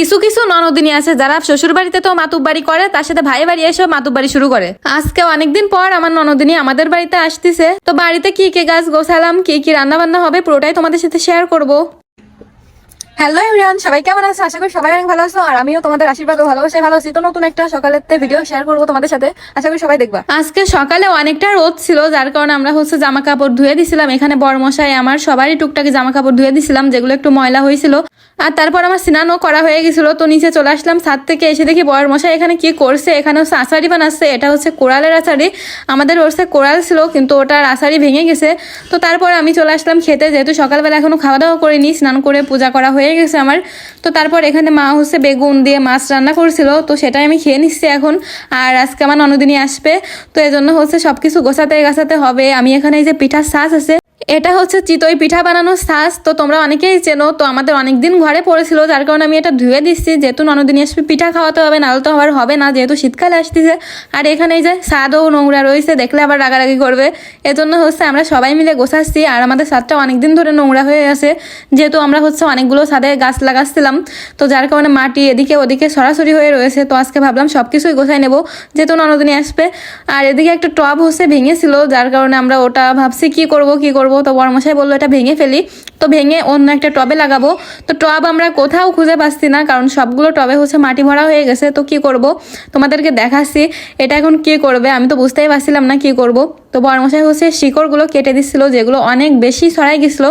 কিছু কিছু ননদিনী আছে যারা শ্বশুর বাড়িতে তো মাতুব বাড়ি করে, তার সাথে ভাই বাড়ি এসে মাতুব বাড়ি শুরু করে। আজকে অনেকদিন পর আমার ননদিনী আমাদের বাড়িতে আসতেছে। তো বাড়িতে কি কে গাছ গোছালাম, কি কি রান্না বান্না হবে পুরোটাই তোমাদের সাথে শেয়ার করব। হ্যালো এভরিওয়ান সবাই কেমন আছো? আশা করি সবাই অনেক ভালো আছো, আর আমিও তোমাদের আশীর্বাদ ও ভালোবাসায় ভালো আছি। তো নতুন একটা সকালের ভিডিও শেয়ার করব তোমাদের সাথে। আশা করি সবাই দেখবা। আজকে সকালে অনেকটা রোদ ছিল, যার কারণে আমরা হচ্ছে জামা কাপড় ধুয়ে দিছিলাম। এখানে বড়মশাই আমার সবারই টুকটাকি জামা কাপড় ধুয়ে দিছিলাম, যেগুলো একটু ময়লা হয়েছিল। আর তারপর আমার স্নানও করা হয়ে গেছিল, তো নিচে চলে আসলাম ছাদ থেকে, এসে দেখি বড় মশাই এখানে কি করছে এখানে হচ্ছে আচারি বানাচ্ছে। এটা হচ্ছে কোরালের আচারি আমাদের হচ্ছে কোরাল ছিল, কিন্তু ওটার আচারি ভেঙে গেছে। তো তারপর আমি চলে আসলাম খেতে, যেহেতু সকালবেলা এখনও খাওয়া দাওয়া করিনি, স্নান করে পূজা করা হয়ে গেছে আমার। তো তারপর এখানে মা হচ্ছে বেগুন দিয়ে মাছ রান্না করছিল, তো সেটাই আমি খেয়ে নিচ্ছি এখন। আর আজকে আমার অন্যদিনই আসবে, তো এজন্য হচ্ছে সব কিছু গোছাতে গাছাতে হবে। আমি এখানে এই যে পিঠার শ্বাস আছে এটা হচ্ছে চিতই পিঠা বানানোর শ্বাস তো তোমরা অনেকেই চেনো, তো আমাদের অনেকদিন ঘরে পড়েছিল, যার কারণে আমি এটা ধুয়ে দিচ্ছি। যেহেতু ননদিনী আসবে, পিঠা খাওয়াতে হবে, নাহলে তো আবার হবে না, যেহেতু শীতকালে আসতেছে। আর এখানে যে স্বাদও নোংরা রয়েছে, দেখলে আবার রাগারাগি করবে। এজন্য হচ্ছে আমরা সবাই মিলে গোছাচ্ছি, আর আমাদের ছাদটা অনেকদিন ধরে নোংরা হয়ে আছে। যেহেতু আমরা হচ্ছে অনেকগুলো স্বাদে গাছ লাগাচ্ছিলাম, তো যার কারণে মাটি এদিকে ওদিকে সরাসরি হয়ে রয়েছে। তো আজকে ভাবলাম সব কিছুই গোছাই নেব, যেহেতু ননদিনী আসবে। আর এদিকে একটা টব হচ্ছে ভেঙেছিল, যার কারণে আমরা ওটা ভাবছি কি করব কি করব তো বড়মশাই বলল, এটা ভেঙে ফেলি। তো ভেঙে অন্য একটা টবে লাগাবো। তো টব আমরা কোথাও খুঁজে পাচ্ছি না, কারণ সবগুলো টবে হচ্ছে মাটি ভরা হয়ে গেছে। তো কি করব? তোমাদেরকে দেখাচ্ছি, এটা এখন কি করবে? আমি তো বুঝতেই পারছিলাম না কি করব। তো বড়মশাই হচ্ছে শিকড়গুলো কেটে দিচ্ছিল, যেগুলো অনেক বেশি ছড়াই গেছিল।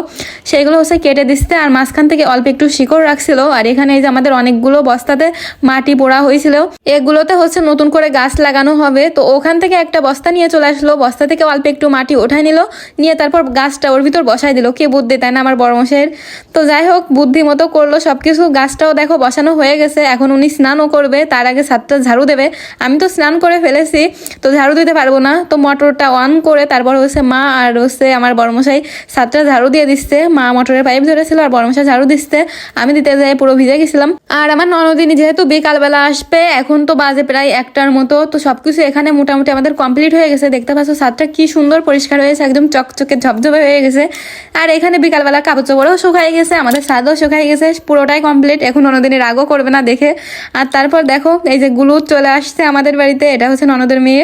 সেইগুলো হচ্ছে কেটে দিচ্ছে আর মাঝখান থেকে অল্প একটু শিকড় রাখছিল। আর এখানে এই যে আমাদের অনেকগুলো বস্তাতে মাটি পোড়া হয়েছিল। এগুলোতে হচ্ছে নতুন করে গাছ লাগানো হবে। তো ওখান থেকে একটা বস্তা নিয়ে চলে আসলো। বস্তা থেকে অল্প একটু মাটি ওঠাই নিল। নিয়ে তারপর গাছটা ওর ভিতর বসাই দিল। কে বুদ্ধি, তাই না আমার বড়মশাইয়ের তো যাই হোক, বুদ্ধি মতো করল সব কিছু গাছটাও দেখো বসানো হয়ে গেছে। এখন উনি স্নানও করবে। তার আগে ছাদটা ঝাড়ু দেবে। আমি তো স্নান করে ফেলেছি। তো ঝাড়ু দিতে পারব না। তো মোটরটা অন করে, তারপর হচ্ছে মা আর হচ্ছে আমার বড়মশাই ছাদটা ঝাড়ু দিয়ে দিচ্ছে। মা মোটরের পাইপ ধরেছিল আর বড়মশাই ঝাড়ু দিচ্ছে। আমি দিতে যাই পুরো ভিজে গেছিলাম। আর আমার ননদিনী যেহেতু বিকালবেলা আসবে, এখন তো বাজে প্রায় একটার মতো। তো সবকিছু এখানে মোটামুটি আমাদের কমপ্লিট হয়ে গেছে। দেখতে পাচ্ছ ছাদটা কি সুন্দর পরিষ্কার হয়েছে একদম চকচকে ঝপঝপে হয়ে গেছে। আর এখানে বিকালবেলা কাপড় চোপড়ও শুকাই গেছে, আমাদের স্বাদও শুকাই গেছে, পুরোটাই কমপ্লিট এখন ননদিনী রাগও করবে না দেখে। আর তারপর দেখো, এই যে গুলুদ চলে আসছে আমাদের বাড়িতে, এটা হচ্ছে ননদের মেয়ে।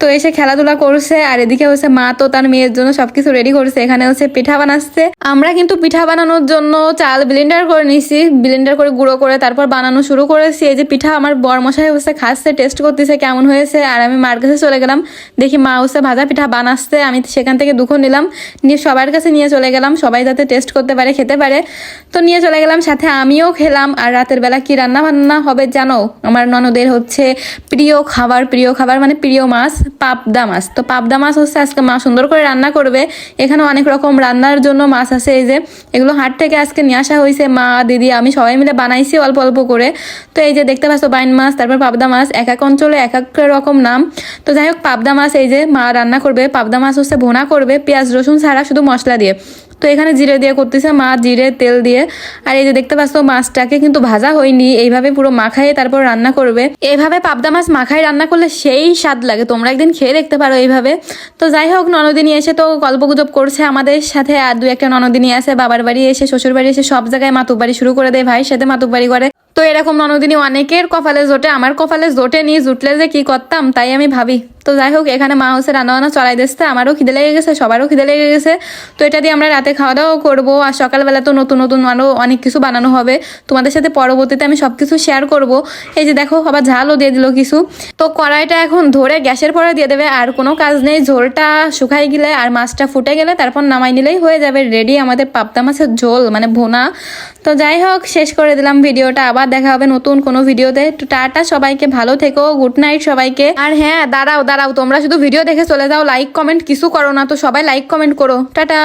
তো এসে খেলাধুলা করছে আর এদিকে হচ্ছে মা তো তার মেয়ের জন্য সবকিছু রেডি করছে, এখানে হচ্ছে পিঠা বানাচ্ছে। আমরা কিন্তু পিঠা বানানোর জন্য চাল ব্লেন্ডার করে নিছি ব্লেন্ডার করে গুঁড়ো করে তারপর বানানো শুরু করেছি। এই যে পিঠা আমার বরমশাই হচ্ছে খাচ্ছে টেস্ট করতেছে কেমন হয়েছে, আর আমি মার কাছে চলে গেলাম। দেখি মা হচ্ছে ভাজা পিঠা বানাচ্ছে, আমি সেখান থেকে দুঃখ নিলাম, নিয়ে সবার কাছে নিয়ে চলে গেলাম, সবাই যাতে টেস্ট করতে পারে, খেতে পারে। তো নিয়ে চলে গেলাম, সাথে আমিও খেলাম, আর রাতের বেলা কি রান্না বান্না হবে জানো? আমার ননদের হচ্ছে প্রিয় খাবার প্রিয় খাবার মানে প্রিয় মাছ, পাবদা মাছ। তো পাবদা মাছ হচ্ছে আজকে মা সুন্দর করে রান্না করবে। এখানে অনেক রকম রান্নার জন্য মাছ আছে, এই যে এগুলো হাট থেকে আজকে নিয়ে আসা হয়েছে মা, দিদি, আমি সবাই মিলে বানাইছি অল্প অল্প করে। তো এই যে দেখতে পাচ্ছ বাইন মাছ, তারপর পাবদা মাছ, এক এক অঞ্চলে এক এক রকম নাম। তো যাই হোক, পাবদা মাছ এই যে মা রান্না করবে, পাবদা মাছ হচ্ছে ভোনা করবে, পেঁয়াজ, রসুন ছাড়া শুধু মশলা দিয়ে। তো এখানে জিরে দিয়ে করতেছে মা, জিরে, তেল দিয়ে। আর এই যে দেখতে পাচ্ছ, মাছটাকে কিন্তু ভাজা হয়নি। এইভাবে পুরো মাখায় তারপর রান্না করবে। এইভাবে পাবদা মাছ মাখায় রান্না করলে সেই স্বাদ লাগে। তোমরা একদিন খেয়ে দেখতে পারো এইভাবে। তো যাই হোক, ননদিনী এসে তো গল্পগুজব করছে আমাদের সাথে। আর দু একটা ননদিনী আছে, বাবার বাড়ি এসে শ্বশুর বাড়ি এসে সব জায়গায় মাতুক বাড়ি শুরু করে দেয়, ভাইয়ের সাথে মাতুক বাড়ি করে। তো এরকম ননদিনী অনেকের কপালে জোটে, আমার কপালে জোটে নি জুটলে যে কি করতাম, তাই আমি ভাবি। তো যাই হোক, এখানে মা হচ্ছে রান্না বান্না চড়াই দিচ্ছে, আমারও খিদে লেগে গেছে, সবারও খিদে লেগে গেছে। তো এটা দিয়ে আমরা রাতে খাওয়া দাওয়া করব, আর সকালবেলা তো নতুন নতুন আরও অনেক কিছু বানানো হবে। তোমাদের সাথে পরবর্তীতে আমি সব কিছু শেয়ার করব। এই যে দেখো, আবার ঝালও দিয়ে দিল কিছু। তো কড়াইটা এখন ধরে গ্যাসের পরে দিয়ে দেবে, আর কোনো কাজ নেই, ঝোলটা শুকাই গেলে আর মাছটা ফুটে গেলে তারপর নামাই নিলেই হয়ে যাবে রেডি আমাদের পাবদা মাছের ঝোল মানে ভোনা। তো যাই হোক, শেষ করে দিলাম ভিডিওটা, আবার দেখা হবে নতুন কোনো ভিডিওতে। তো টাটা, সবাইকে ভালো থেকো, গুড নাইট সবাইকে। আর হ্যাঁ দাঁড়াও দাঁড়াও, তোমরা শুধু ভিডিও দেখে চলে যাও লাইক কমেন্ট কিছু করো না, তো সবাই লাইক কমেন্ট করো। টাটা।